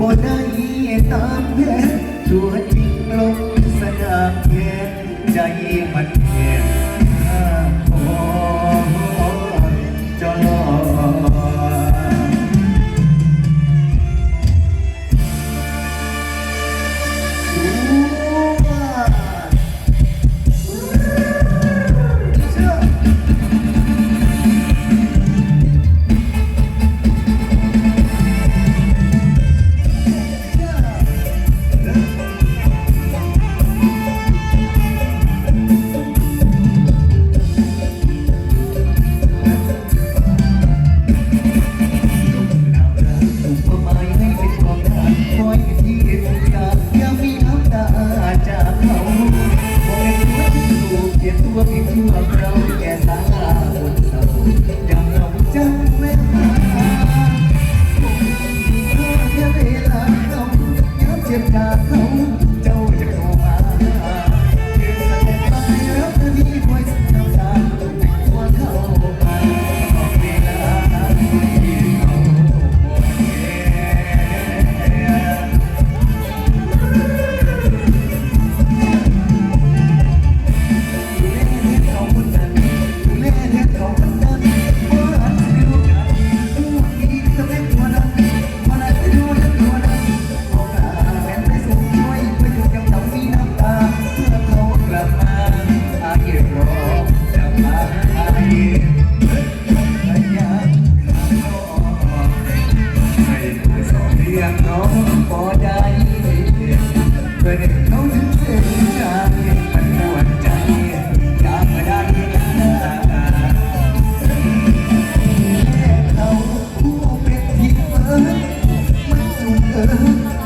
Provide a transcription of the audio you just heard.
บ่ได้ตามแผนชวจริงงลงสนามแขนใจมัน together. มื่เด็กเขาถึงใจมันปวใจยากมาได้กันเขาผู้เป็นที่เปิดมันสูงเกิ